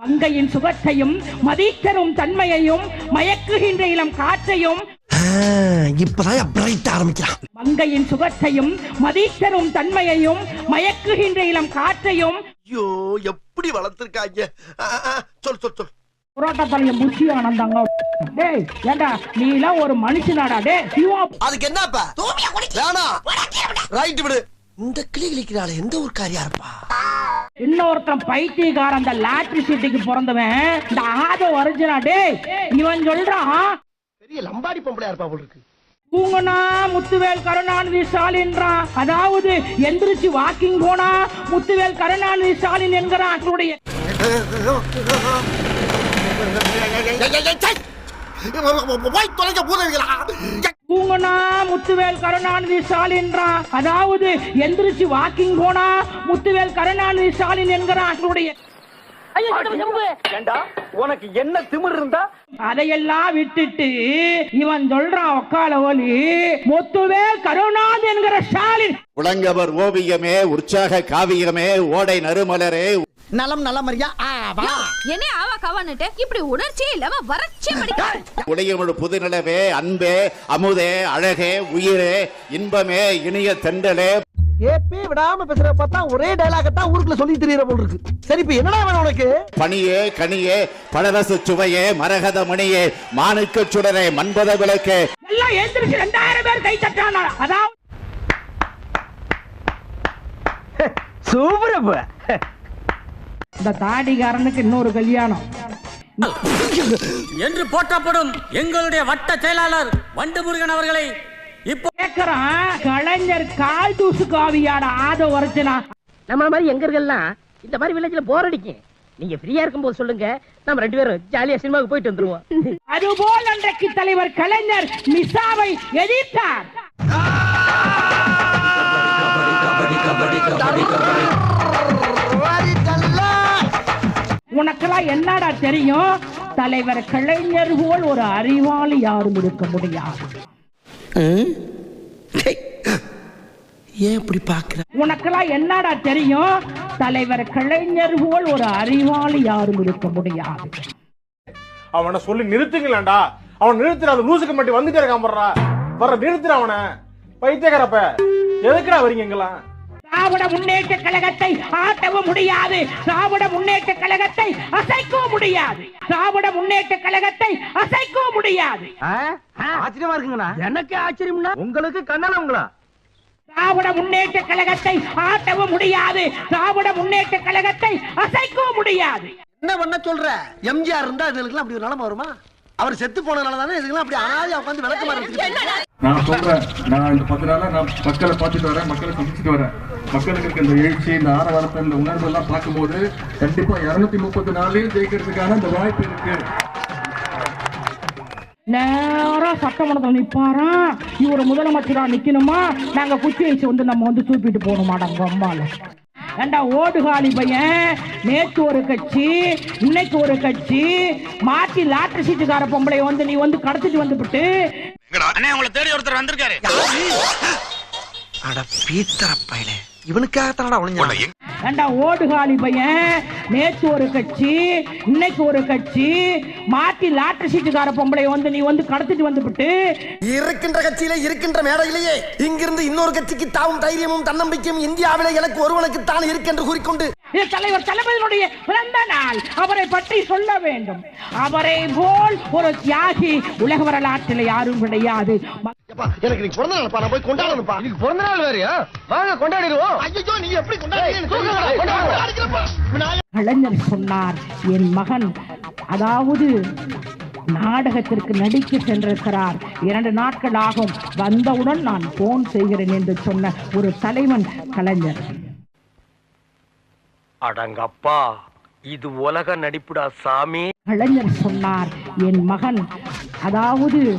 மங்கையின் சுகத்தையும் மதித்தரும் தன்மையையும் மயக்குகின்ற இளம் காற்றையும் இப்பதான் பிரைட் ஆரம்பிக்கிறான். மங்கையின் சுகத்தையும் மதித்தரும் தன்மையையும் மயக்குகின்ற இளம் காற்றையும். ஐயோ எப்படி வளர்த்திருக்காங்க? சொல் சொல் சொல். புரோட்டா புஷி ஆனந்தாங்க டேய் ஏண்டா நீ எல்லாம் ஒரு மனுஷனாடா டேய் சிவா. அதுக்கு என்னப்பா? வேணாம். ரைட் விடு. இந்த கிளி கிளிக்கிறாள் எந்த ஊர்க்காரியா இருப்பா? இன்னொருத்தன் பைத்தியக்காரன் அந்த லாட்ரி சீட்டுக்கு பிறந்தவன் இந்த ஆத ஒரிஜினா டேய் இவன் சொல்றான் பெரிய லம்பாடி பொம்பளையா இருப்பா போல இருக்கு தூங்குனா முத்துவேல் கருணாநிதி ஸ்டாலின்றான் அதாவது எந்திரிச்சு வாக்கிங் போனா முத்துவேல் கருணாநிதி ஸ்டாலின் என்கிறான் அவருடைய போய் தொலைக்க பூதவிகளா தூங்குனா முத்துவேல் கருணாநிதி ஸ்டாலின்றான் அதாவது எந்திரிச்சு வாக்கிங் போனா முத்துவேல் கருணாநிதி ஸ்டாலின் என்கிறான் அவருடைய உனக்கு என்ன திமிர் இருந்தா? அதையெல்லாம் விட்டுட்டு இவன் சொல்றான் ஒக்கால ஒலி முத்துவேல் கருணாநிதி என்கிற ஸ்டாலின் உளங்கவர் ஓவியமே உற்சாக காவியமே ஓடை நறுமலரே நலம் நலமறியா? ஆ வா. என்ன ஆவா கவான்னுட்டு இப்படி உணர்ச்சியே இல்லாம வறட்சி படிக்க உடையமிழ் புதுநிலவே அன்பே அமுதே அழகே உயிரே இன்பமே இனிய தென்றலே. ஏப்பே விடாம பேசுற பார்த்தா ஒரே டைலாக தான் ஊருக்குள்ள சொல்லி தெரியற போல இருக்கு. சரி இப்ப என்னடா வேணும் உனக்கு? பனியே கனியே பழரசு சுவையே மரகத மணியே மாணிக்க சுடரே மன்பத விளக்கே. எல்லாம் எந்திரிச்சு ரெண்டாயிரம் பேர் கை தட்டானா அதாவது சூப்பரப்ப இந்த தாடிகாரனுக்கு இன்னொரு கல்யாணம். என்று போற்றப்படும் எங்களுடைய வட்ட செயலாளர் வண்டு முருகன் அவர்களை இப்போ கேக்குறான். கலைஞர் கால் தூசு காவியாட ஆத உரைச்சனா நம்மள மாதிரி எங்கர்கள்லாம் இந்த மாதிரி வில்லேஜ்ல போர் அடிக்கும் நீங்க ஃப்ரீயா இருக்கும்போது சொல்லுங்க. நம்ம ரெண்டு பேரும் ஜாலியா சினிமாவுக்கு போயிட்டு வந்துருவோம். அதுபோல் அன்றைக்கு தலைவர் கலைஞர் நிசாவை எதிர்த்தார். உனக்கெல்லாம் என்னடா தெரியும்? தலைவர் கலைஞர் போல் ஒரு அறிவாளி யாரும் இருக்க முடியாது. ஏன் இப்படி பாக்குற உனக்கெல்லாம் என்னடா தெரியும்? தலைவர் கலைஞர் போல் ஒரு அறிவாளி யாரும் இருக்க முடியாது. அவனை சொல்லி நிறுத்துங்களேன்டா. அவன் நிறுத்துற அந்த லூசுக்கு மட்டும் வந்துட்டே இருக்கான் போடுறா. வர நிறுத்துற அவனை. பைத்தியக்காரப்ப. எதுக்குடா வரீங்க இங்கெல்லாம்? திராவிட முன்னேற்ற கழகத்தை ஆட்டவும் முடியாது. திராவிட முன்னேற்ற கழகத்தை அசைக்கவும் முடியாது. திராவிட முன்னேற்ற கழகத்தை அசைக்கவும் முடியாது. ஆச்சரியமா இருக்குங்கண்ணா. எனக்கு ஆச்சரியம்னா? உங்களுக்கு கண்ணனங்களா திராவிட முன்னேற்ற கழகத்தை ஆட்டவும் முடியாது. திராவிட முன்னேற்ற கழகத்தை அசைக்கவும் முடியாது. என்ன பண்ண சொல்ற? எம்ஜிஆர் இருந்தா இதுகளுக்கு அப்படி ஒரு நிலைமை வருமா? அவர் செத்து போனதுனால தானே இதுக்கெல்லாம் அப்படி அனாதையா உட்காந்து விளக்க மாதிரி நான் சொல்றேன். நான் இந்த பத்து நாளா நான் மக்களை பார்த்துட்டு வரேன் மக்களை சந்திச்சுட்டு வரேன். மக்களுக்கு இருக்க இந்த எழுச்சி இந்த ஆரவாரத்தை இந்த உணர்வு எல்லாம் பார்க்கும்போது கண்டிப்பா இருநூத்தி முப்பத்தி நாலையும் ஜெயிக்கிறதுக்கான இந்த வாய்ப்பு இருக்கு. நேரா சட்டமன்றத்தில் நிற்பாரா இவர் முதலமைச்சரா நிக்கணுமா? நாங்க குச்சி வச்சு வந்து நம்ம வந்து தூக்கிட்டு போகணுமாடா அம்மால ஏண்டா ஓடுகாலி பையன்? நேற்று ஒரு கட்சி இன்னைக்கு ஒரு கட்சி. மாற்றி லாட்டரி சீட்டுக்கார பொம்பளை வந்து நீ வந்து கடத்திட்டு வந்துவிட்டு அண்ணே உங்களை தேடி ஒருத்தர் வந்திருக்காரு. அட பீத்தர பயலே. இவனுக்காகத்தானடா ஒளிஞ்சான் ஏண்டா ஓடுகாலி பையன்? நேற்று ஒரு கட்சி இன்னைக்கு ஒரு கட்சி. மாத்தி லாட்டரி சீட்டுக்கார பொம்பளை வந்து நீ வந்து கடத்திட்டு வந்துவிட்டு இருக்கின்ற கட்சியிலே இருக்கின்ற மேடையிலேயே இங்கிருந்து இன்னொரு கட்சிக்கு தாவும் தைரியமும் தன்னம்பிக்கையும் இந்தியாவிலே எனக்கு ஒருவனுக்கு தான் இருக்கென்று கூறிக்கொண்டு இது தலைவர் தளபதியினுடைய பிறந்த நாள். அவரை பற்றி சொல்ல வேண்டும். அவரை போல் ஒரு தியாகி உலக வரலாற்றில் யாரும் கிடையாது. எனக்கு நீ பிறந்த நாள் நான் போய் கொண்டாடணும்ப்பா. இன்னைக்கு பிறந்த நாள் வேறையா? வாங்க கொண்டாடிடுவோம். ஐயோ நீ எப்படி கொண்டாடுறீங்க கலைஞர் சொன்னார் என் மகன் அதாவது நாடகத்திற்கு நடிக்க சென்றிருக்கிறார். இரண்டு நாட்கள் ஆகும். வந்தவுடன் நான் போன் செய்கிறேன் என்று சொன்ன ஒரு தலைவன் கலைஞர். அடங்கப்பா. இது உலக நடிப்புடா சாமி. கலைஞர் சொன்னார் என் மகன் அதாவது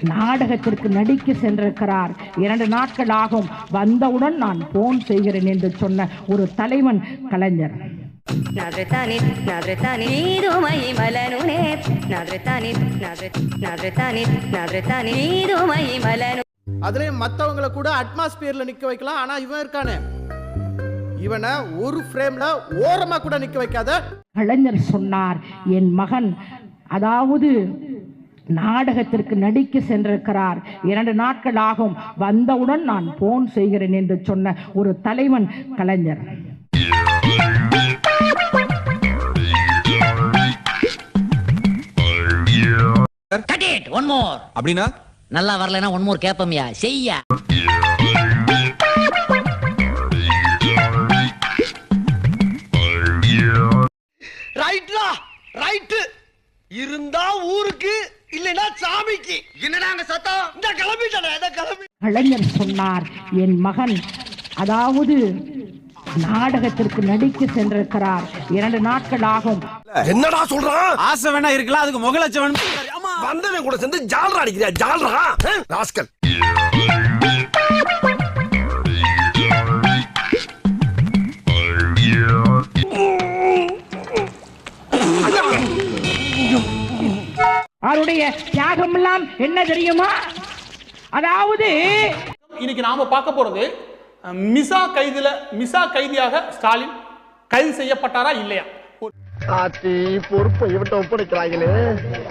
நாடகத்திற்கு நடிக்க சென்றிருக்கிறார். இரண்டு நாட்கள் ஆகும். வந்தவுடன் நான் போன் செய்கிறேன் என்று சொன்ன ஒரு தலைவன் கலைஞர். அதுலயும் மத்தவங்களை கூட அட்மாஸ்பியர்ல நிக்க வைக்கலாம். ஆனா இவன் இருக்கானே. இவனை ஒரு ஃப்ரேம்ல ஓரமா கூட நிக்க வைக்காத. கலைஞர் சொன்னார் என் மகன் அதாவது நாடகத்திற்கு நடிக்க சென்றிருக்கிறார். இரண்டு நாட்கள் ஆகும். வந்தவுடன் நான் போன் செய்கிறேன் என்று சொன்ன ஒரு தலைவன் கலைஞர். அப்படின்னா? நல்லா வரலனா ஒன் மோர் கேப்பம்யா. செய்யா. ரைட்லா ரைட்டு. இருந்தா ஊருக்கு இல்லைன்னா சாமிக்கு. என்னடா அங்க சத்தம்? இந்த கிளம்பிட்டேன் இந்த கிளம்பி. கலைஞர் சொன்னார் என் மகன் அதாவது நாடகத்திற்கு நடிக்க சென்றிருக்கிறார். இரண்டு நாட்கள் ஆகும். என்னடா சொல்றான்? ஆசை வேணா இருக்கலாம் அதுக்கு முகலட்சவன் வந்தவன் கூட சேர்ந்து ஜால்ரா அடிக்கிறியா? ஜால்ரா? ராஸ்கல். அவருடைய தியாகம் எல்லாம் என்ன தெரியுமா? அதாவது இன்னைக்கு நாம பார்க்க போறது மிசா கைதுல மிசா கைதியாக ஸ்டாலின் கைது செய்யப்பட்டாரா இல்லையா? ஆத்தி பொறுப்பை இவன்ட்ட ஒப்படைக்கிறாங்களே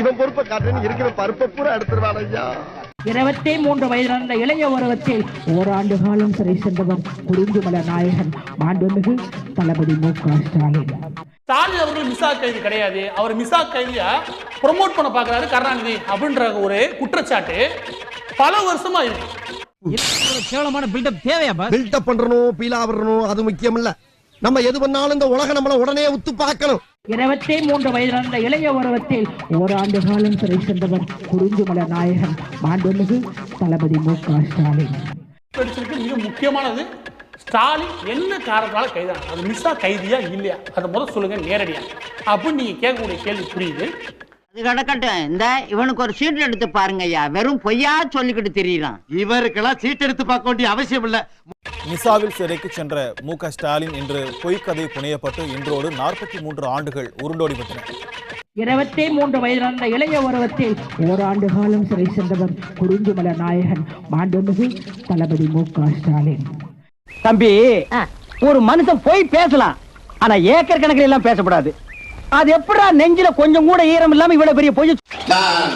இவன் பொறுப்பை காட்டுன்னு இருக்கிற பருப்பை பூரா எடுத்துருவான் ஐயா. இருபத்தே மூன்று வயதிலிருந்த இளைய உருவத்தில் ஓராண்டு காலம் சிறை சென்றவர் குறிஞ்சிமல நாயகன் மாண்புமிகு தளபதி மு க ஸ்டாலின். ஸ்டாலின் அவர்கள் மிசா கைது கிடையாது. அவர் மிசா கைதியா ப்ரொமோட் பண்ண பாக்குறாரு கருணாநிதி அப்படின்ற ஒரு குற்றச்சாட்டு பல வருஷமா இருக்கு. கேவலமான பில்டப் தேவையா பில்டப் பண்றணும் பீலா வரணும் அது முக்கியம் இல்ல நம்ம எது பண்ணாலும் இந்த உலகம் நம்மள உடனே உத்து பார்க்கணும். இருபத்தே மூன்று வயதிலிருந்த இளைய உருவத்தில் ஓராண்டு காலம் சிறை சென்றவர் குறிஞ்சிமல நாயகன் மாண்புமிகு தளபதி மு க ஸ்டாலின். மிக முக்கியமானது. ஸ்டாலின் என்ன காரணத்தால கைதான அது மிஸ்ஸா கைதியா இல்லையா? அதை முதல்ல சொல்லுங்க நேரடியா. அப்படின்னு நீங்க கேட்கக்கூடிய கேள்வி புரியுது. இது கிடக்கட்டும். இந்த இவனுக்கு ஒரு சீட் எடுத்து பாருங்க ஐயா வெறும் பொய்யா சொல்லிக்கிட்டு தெரியலாம் இவருக்கெல்லாம் சீட் எடுத்து பார்க்க வேண்டிய அவசியம் இல்ல. மிசாவில் சிறைக்கு சென்ற மு க ஸ்டாலின் என்று பொய்க்கதை புனையப்பட்டு இன்றோடு நாற்பத்தி மூன்று ஆண்டுகள் உருண்டோடிவிட்டன இருபத்தே மூன்று வயதிலிருந்த இளைய உருவத்தில் ஓராண்டு காலம் சிறை சென்றவர் குறிஞ்சிமல நாயகன் மாண்புமிகு தளபதி மு க ஸ்டாலின். தம்பி ஒரு மனுஷன் போய் பேசலாம் ஆனா ஏக்கர் கணக்கில் எல்லாம் பேசக்கூடாது அது எப்படா நெஞ்சில கொஞ்சம் கூட ஈரம் இல்லாம இவ்வளவு பெரிய பொய் நான்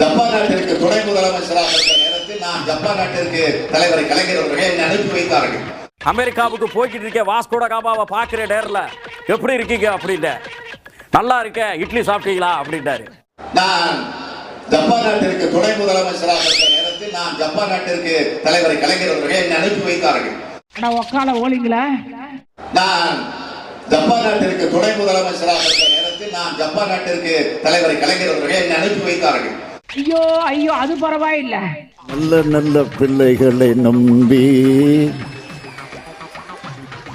ஜப்பான் நாட்டிற்கு துணை முதலமைச்சராக இருந்த நேரத்தில் நான் ஜப்பான் நாட்டிற்கு தலைவரை கலைஞர் அவர்கள் என்னை அனுப்பி வைத்தார்கள். அமெரிக்காவுக்கு போய்கிட்டு இருக்க வாஸ்கோட காமாவை பார்க்குற நேரில். எப்படி இருக்கீங்க அப்படின்னு. நல்லா இருக்க இட்லி சாப்பிட்டீங்களா அப்படின்ட்டாரு நான் ஜப்பான் நாட்டிற்கு துணை முதலமைச்சராக இருந்த நேரத்தில் நான் ஜப்பான் நாட்டிற்கு தலைவரை கலைஞர் அவர்கள் என்னை அனுப்பி வைத்தார்கள். அட உக்கால ஓலிங்களா. நான் ஜப்பான் நாட்டிற்கு துணை முதலமைச்சராக இருந்த நேரத்தில் நான் ஜப்பான் நாட்டிற்கு தலைவரை கலைஞர் அவர்கள் என்னை அனுப்பி வைத்தார்கள். ஐயோ ஐயோ அது பரவாயில்லை. நல்ல நல்ல பிள்ளைகளை நம்பி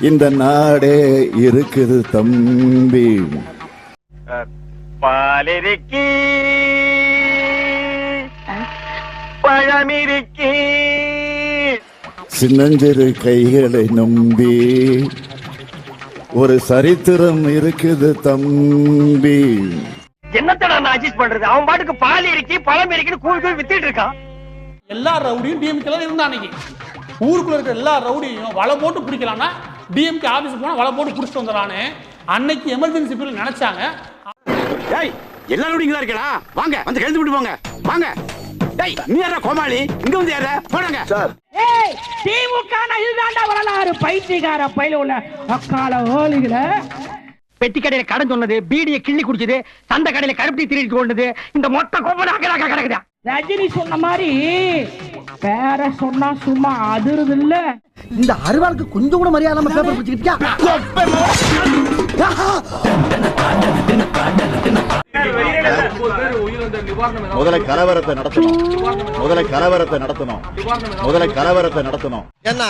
இந்த நாடே இருக்குது தம்பி. பாலிருக்கி பழமிருக்கி. சின்னஞ்சிறு கைகளை நம்பி ஒரு சரித்திரம் இருக்குது தம்பி. என்னத்தடா நான் அட்ஜஸ்ட் பண்றது? அவன் பாட்டுக்கு பால் இருக்கி பழம் இருக்குன்னு கூழ் கூழ் வித்திட்டு இருக்கான். எல்லா ரவுடியும் டிஎம்கே இருந்தா அன்னைக்கு. ஊருக்குள்ள இருக்கிற எல்லா ரவுடியும் வலை போட்டு பிடிக்கலாம்னா டிஎம்கே ஆபீஸ் போனா வலை போட்டு பிடிச்சிட்டு வந்துடலான்னு அன்னைக்கு எமர்ஜென்சி பீரியட் நினைச்சாங்க. டேய் எல்லாரும் இங்க தான் இருக்கடா. வாங்க வந்து கழுந்து விட்டு போங்க. வாங்க. டேய் நீ யாரா கோமாளி? இங்க வந்து யாரா போடுங்க. ஏய் திமுக னா இதுதான்டா வரலாறு. பைத்தியக்கார பையில உள்ள அக்கால ஓலிகளை பெட்டி கடையில கடன் சொன்னது பீடியை கிள்ளி குடிச்சது சந்த கடையில கருப்பட்டி திருடிட்டு கொண்டது இந்த மொத்த கோபம் அக்கடாக்க கிடக்குதா. ரஜினி சொன்ன மாதிரி பேர சொன்னா சும்மா அதிருது இல்ல இந்த அருவாளுக்கு கொஞ்சம் கூட மரியாதை இல்லாம பேப்பர் பிடிச்சிக்கிட்டியா? முதல்ல கலவரத்தை நடத்தணும். முதல்ல கலவரத்தை நடத்தணும். முதல்ல கலவரத்தை நடத்தணும். ஏன்னா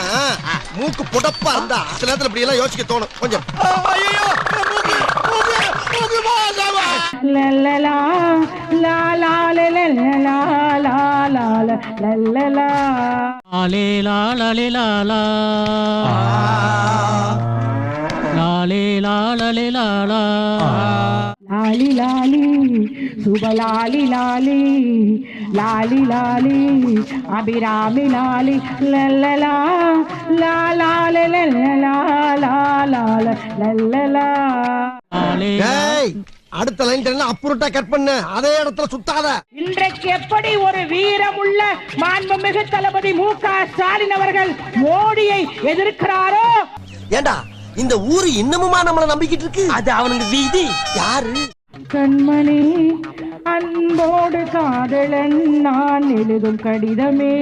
மூக்கு புடப்பா இருந்தா சில நேரத்துல இப்படி எல்லாம் யோசிக்க தோணும். கொஞ்சம். లాలి లాలి శుభ లాలి లాలి లాలి లాలి అభిరామి లాలి లల్లలా లా లాల లల్లలా లా లాల లల్లలా அடுத்த லைன் அப்புறட்டா கட் பண்ணு? அதே இடத்துல சுத்தாத. இன்றைக்கு எப்படி ஒரு வீரமுள்ள மாண்புமிகு தளபதி மு க ஸ்டாலின் அவர்கள் மோடியை எதிர்க்கிறாரோ? ஏண்டா இந்த ஊரு இன்னமுமா நம்மள நம்பிக்கிட்டு இருக்கு? அது அவனுக்கு வீதி. யாரு? கண்மணி அன்போடு காதலன் நான் எழுதும் கடிதமே.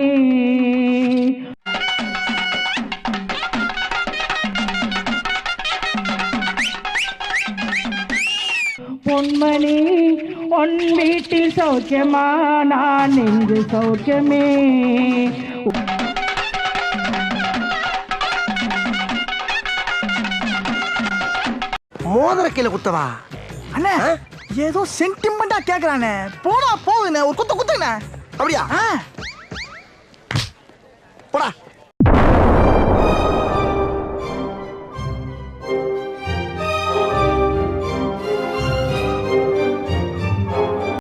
பொன்மணி உன் வீட்டில் சௌக்கியமா? நான் இங்கு சௌக்கியமே. மோதிர கீழே குத்தவா? அண்ணே ஏதோ சென்டிமெண்டா கேக்குறானே. போனா போகுதுண்ணே ஒரு குத்து குத்துங்கண்ணே அப்படியா?